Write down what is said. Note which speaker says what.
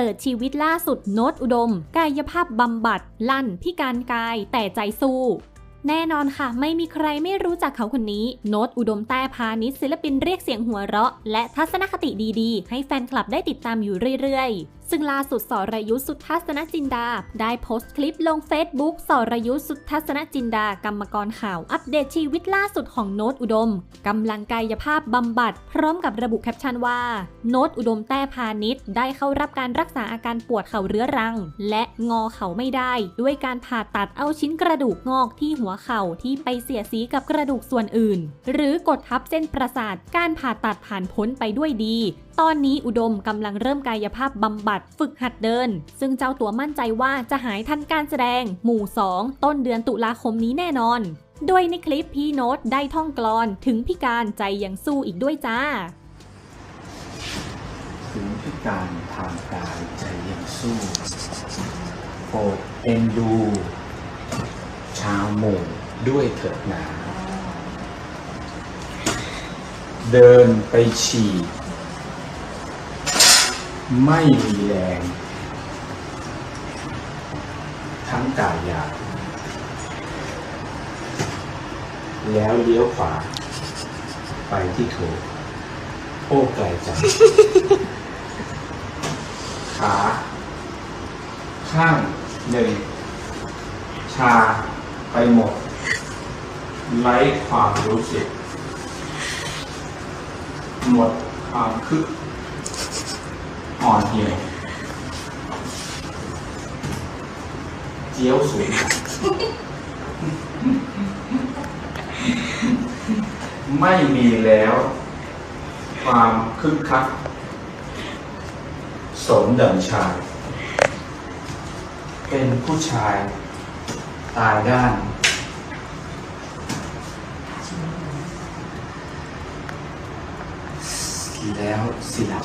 Speaker 1: เปิดชีวิตล่าสุดโน้ตอุดม กายภาพบำบัด ลั่น พิการกาย แต่ใจสู้ แน่นอนค่ะ ไม่มีใครไม่รู้จักเขาคนนี้ โน้ตอุดมแต้พาณิชย์ศิลปินเรียกเสียงหัวเราะ และทัศนคติดีๆ ให้แฟนคลับได้ติดตามอยู่เรื่อยๆ ซึ่งล่าสุดสรยุทธสุทัศนจินดา ได้โพสต์คลิปลง Facebook สรยุทธสุทัศนจินดากรรมกรข่าวอัปเดตชีวิตล่าสุดของโน้ตอุดมกำลังกายภาพบำบัด พร้อมกับระบุแคปชั่นว่า โน้ตอุดมแต้พาณิชย์ได้เข้ารับการรักษาอาการปวดเข่าเรื้อรัง และงอเข่าไม่ได้ ด้วยการผ่าตัดเอาชิ้นกระดูกงอกที่หัวเข่าที่ไปเสียสีกับกระดูกส่วนอื่น หรือกดทับเส้นประสาทการผ่าตัดผ่านพ้นไปด้วยดี ตอนนี้อุดมกำลังเริ่มกายภาพบำบัดฝึกหัดเดิน ซึ่งเจ้าตัวมั่นใจว่าจะหายทันการแสดง หมู่ 2 ต้นเดือนตุลาคมนี้แน่นอน โดยในคลิปพี่โน้ตได้ท่องกลอนถึงพิการใจยังสู้อีกด้วยจ้า
Speaker 2: ถึงพิการทางกายใจยังสู้โปรดเอ็นดู ชาวหมู่ด้วยเถิดหนา เดินไปฉี่ ไม่มีแรง ทั้งกายหยาบแล้วเลี้ยวขวา ไปที่โถโอ้ไกลจังขา ข้างหนึ่ง ชาไปหมด ไร้ความรู้สึก หมดความคึก อ่อนเหี่ยวเจียวสูงไม่มีแล้ว ความคึกคัก สมดังชาย เป็นผู้ชาย ตายด้าน แล้วสิลับ